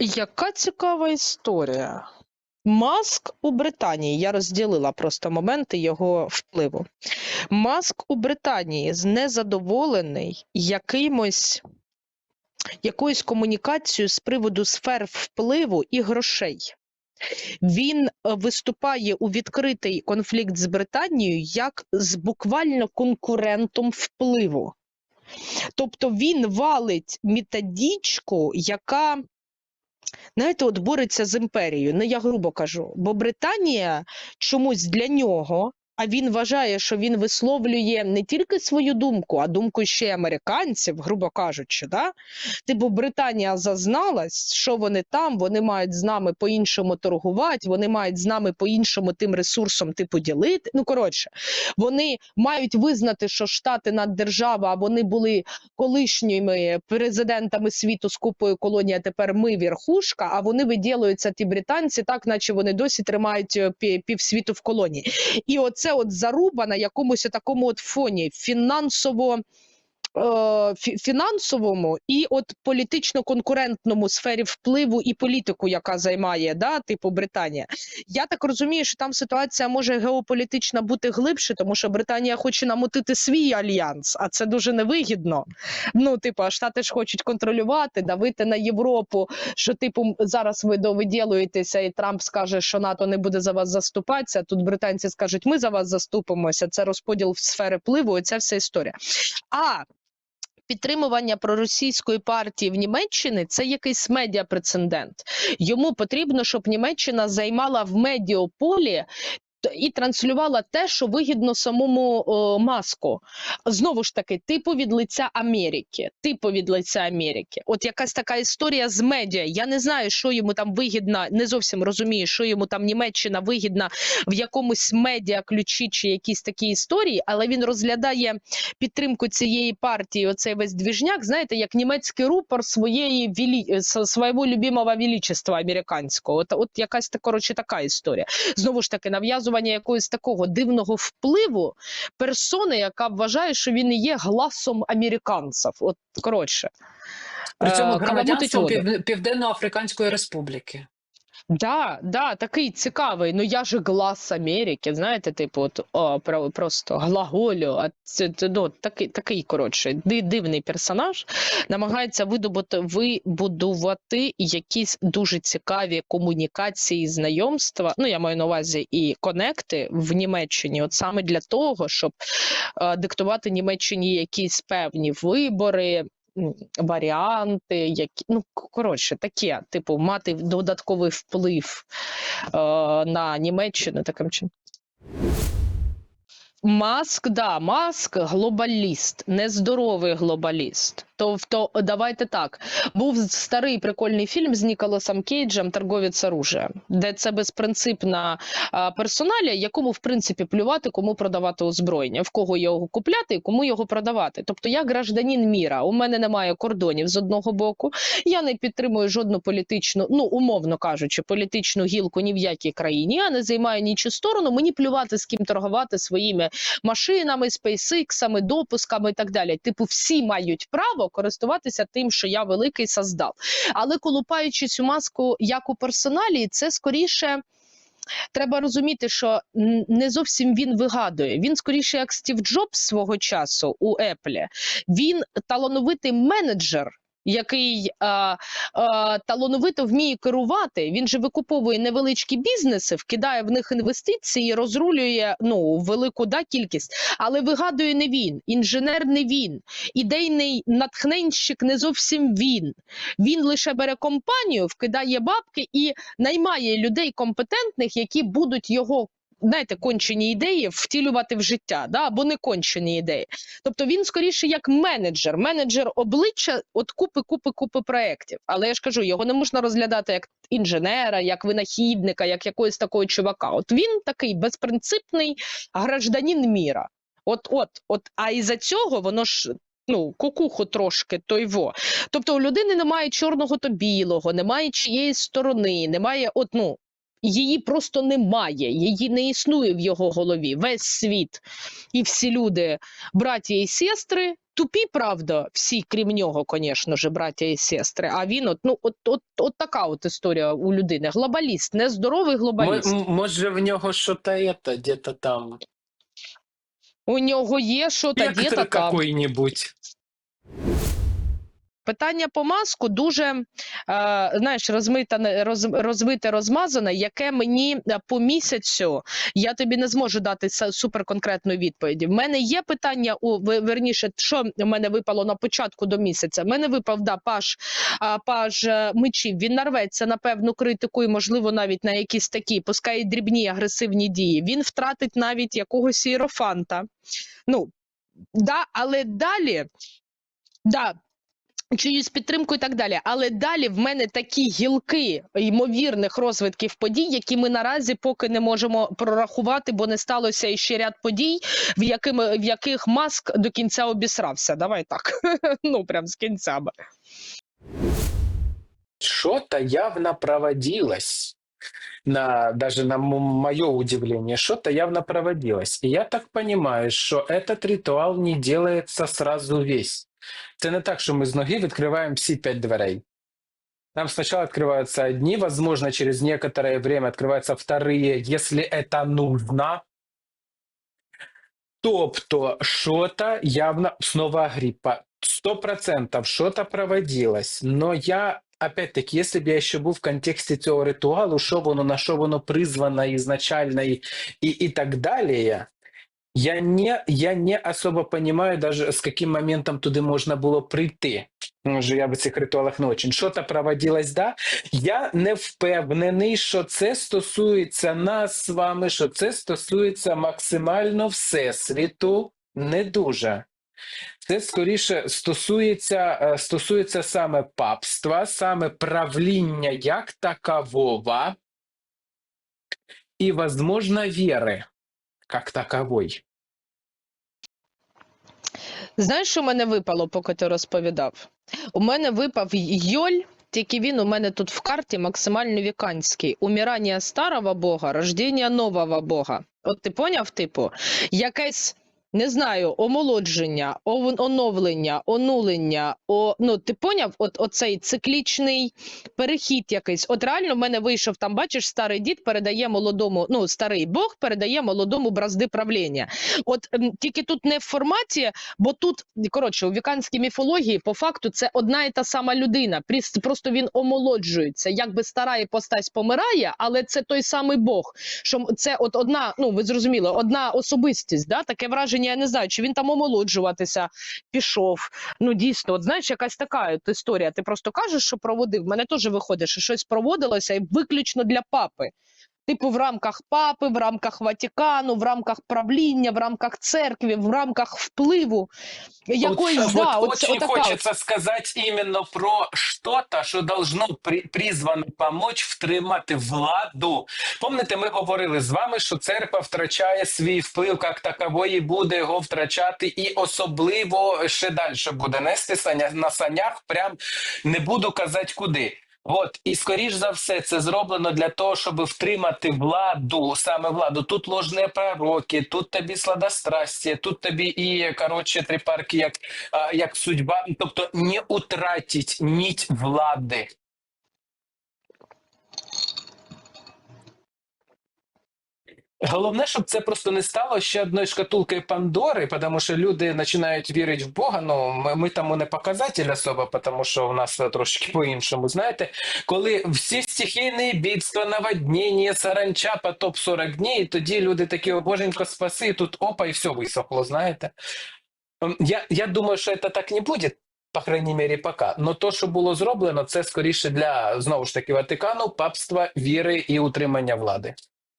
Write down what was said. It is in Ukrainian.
Яка цікава історія. Маск у Британії. Я розділила просто моменти його впливу. Маск у Британії незадоволений якимось якоюсь комунікацією з приводу сфер впливу і грошей. Він е, виступає у відкритий конфлікт з Британією як з буквально конкурентом впливу. Тобто він валить методичку, яка, знаєте, от бореться з імперією. Ну, я грубо кажу, бо Британія чомусь для нього, а він вважає, що він висловлює не тільки свою думку, а думку ще й американців, грубо кажучи. Да? Типу, Британія зазналась, що вони там, вони мають з нами по-іншому торгувати, вони мають з нами по-іншому тим ресурсом типу ділити. Ну, коротше, вони мають визнати, що Штати наддержава, а вони були колишніми президентами світу з купою колонії, тепер ми верхушка, а вони виділюються, ті британці, так наче вони досі тримають е, півсвіту в колонії. І оце от заруба на якомусь такому от фоні фінансово. Е, фі- Фінансовому і от політично-конкурентному сфері впливу і політику, яка займає да, типу Британія. Я так розумію, що там ситуація може геополітична бути глибше, тому що Британія хоче намотити свій альянс, а це дуже невигідно. Ну, типу, а Штати ж хочуть контролювати, давити на Європу, що типу зараз ви довиділуєтеся, і Трамп скаже, що НАТО не буде за вас заступатися. Тут британці скажуть, ми за вас заступимося. Це розподіл сфери впливу. Ця вся історія. А підтримування проросійської партії в Німеччині це якийсь медіапрецедент. Йому потрібно, щоб Німеччина займала в медіаполі. І транслювала те, що вигідно самому о, маску. Знову ж таки, типу від лиця Америки. Типу від лиця Америки. От якась така історія з медіа. Я не знаю, що йому там вигідно, не зовсім розумію, що йому там Німеччина вигідна в якомусь медіа ключі чи якісь такі історії, але він розглядає підтримку цієї партії, оцей весь двіжняк, знаєте, як німецький рупор своєї вілі... свого любимого величества американського. От, от якась коротше, така історія. Знову ж таки, нав'язування якогось такого дивного впливу персони, яка вважає, що він є гласом американців. От коротше. При цьому Е, громадянство Південно-Африканської Республіки. Да, да, такий цікавий. Ну я ж глас Америки, знаєте, типу, от, о, про, просто глаголю. А це, ну, такий, такий коротше, дивний персонаж. Намагається видобути, вибудувати якісь дуже цікаві комунікації, знайомства. Ну, я маю на увазі і конекти в Німеччині, от саме для того, щоб е, диктувати Німеччині якісь певні вибори, варіанти, які ну коротше, таке, типу, мати додатковий вплив е, на Німеччину таким чином. Маск, да, Маск глобаліст, нездоровий глобаліст. Тобто, давайте так. Був старий прикольний фільм з Ніколасом Кейджем Торговець оружия, де це безпринципна а, персоналя, якому в принципі плювати, кому продавати озброєння, в кого його купляти кому його продавати. Тобто, я гражданин міра, у мене немає кордонів з одного боку. Я не підтримую жодну політичну, ну умовно кажучи, політичну гілку ні в якій країні. Я не займаю нічу сторону. Мені плювати з ким торгувати своїми машинами, спейсиксами, допусками і так далі. Типу, всі мають право користуватися тим, що я великий создав. Але колупаючи цю маску як у персоналі, це скоріше. Треба розуміти, що не зовсім він вигадує. Він скоріше як Стів Джобс свого часу у Apple. Він талановитий менеджер. Який а, а, талановито вміє керувати, він же викуповує невеличкі бізнеси, вкидає в них інвестиції, розрулює ну велику да кількість, але вигадує не він, інженер не він, ідейний натхненщик не зовсім він. Він лише бере компанію, вкидає бабки і наймає людей компетентних, які будуть його. Знаєте, кончені ідеї втілювати в життя, да, або не кончені ідеї. Тобто він скоріше як менеджер, менеджер обличчя от купи, купи, купи проєктів. Але я ж кажу, його не можна розглядати як інженера, як винахідника, як якогось такого чувака. От він такий безпринципний гражданин міра. От, от, от, а із-за цього воно ж. Ну, кукуху трошки той во. Тобто у людини немає чорного то білого, немає чиєї сторони, немає от, ну, її просто немає, її не існує в його голові. Весь світ і всі люди, браті і сестри, тупі, правда, всі, крім нього, звісно ж, браття і сестри. А він, от, ну, от, от, от така от історія у людини. Глобаліст, нездоровий глобаліст. м- Може в нього що-то это, где-то там. У нього є що та Вектор діта там. какой-нибудь. Питання по маску дуже е, знаєш, розмите, роз, розвите, розмазане, яке мені е, по місяцю я тобі не зможу дати суперконкретної відповіді. В мене є питання у верніше, що в мене випало на початку до місяця. В мене випав да, паш, а, паж е, мечів. Він нарветься на певну критику і, можливо, навіть на якісь такі, пускай дрібні агресивні дії. Він втратить навіть якогось іерофанта. Ну да, але далі. Да, чиюсь підтримку і так далі. Але далі в мене такі гілки ймовірних розвитків подій, які ми наразі поки не можемо прорахувати, бо не сталося іще ряд подій, в, якими, в яких маск до кінця обісрався. Давай так. ну прям з кінцями. Что-то явно проводилось. На, даже на мое удивление, что-то явно проводилось. И я так понимаю, что этот ритуал не делается сразу весь. Це не так, що ми з ноги відкриваємо всі п'ять дверей. Там сначала открываются одни, возможно, через некоторое время открываются вторые, если это нужно. Тобто, что-то явно снова гриппа. Сто процентов что-то проводилось. Но я, опять-таки, если б я ще був в контексті цього ритуалу, що воно, на що воно призвано ізначально і, і, і так далі, я не, я не особо понимаю даже, с каким моментом туди можна було прийти. Може, я в цих ритуалах не очень. Що-то проводилось, да? Я не впевнений, що це стосується нас з вами, що це стосується максимально всесвіту. Не дуже. Це скоріше стосується, е, стосується саме папства, саме правління як такового і, возможно, віри як таковой. Знаєш, що мене випало, поки ти розповідав? У мене випав Йоль, тільки він у мене тут в карті максимально віканський. Умірання старого бога, рождення нового бога. От ти поняв, типу, якесь. Не знаю, омолодження, оновлення, онулення. О, ну ти поняв, от оцей циклічний перехід якийсь. От реально в мене вийшов там, бачиш, старий дід передає молодому, ну старий Бог передає молодому бразди правління. От ем, тільки тут не в форматі, бо тут коротше у віканській міфології по факту це одна і та сама людина. Просто він омолоджується. Якби стара іпостась помирає, але це той самий Бог. Що це от одна, ну ви зрозуміли, одна особистість. Да? Таке враження, я не знаю, чи він там омолоджуватися пішов. Ну дійсно, от знаєш, якась така от історія. Ти просто кажеш, що проводив. В Мене теж виходить, що щось проводилося і виключно для папи. Типу, в рамках папи, в рамках Ватикану, в рамках правління, в рамках церкви, в рамках впливу. Якоїсь, вот, да, вот оце- очень от. хочется сказать именно про что-то, що должно при, призвано помочь втримати владу. Помните, ми говорили з вами, що церква втрачає свій вплив як такової, буде його втрачати, і особливо ще далі буде нести саня, на санях. Прям не буду казати куди. От і скоріш за все, це зроблено для того, щоб втримати владу, саме владу. Тут ложні пророки, тут тобі сладострастя, тут тобі і коротше три парки, як, як судьба. Тобто не утратіть ніть влади. Головне, щоб це просто не стало ще одною шкатулкою Пандори, тому що люди починають вірити в Бога. Ну ми, ми тому не показатель особо, тому що у нас трошки по-іншому. Знаєте, коли всі стихійні бідства, наводнення, саранча, потоп 40 днів, і тоді люди такі, о боженько, спаси, тут опа, і все висохло, знаєте. Ем, Я, я думаю, що це так не буде. По крайній мірі, пока. Но то, що було зроблено, це скоріше для знову ж таки Ватикану, папства, віри і утримання влади.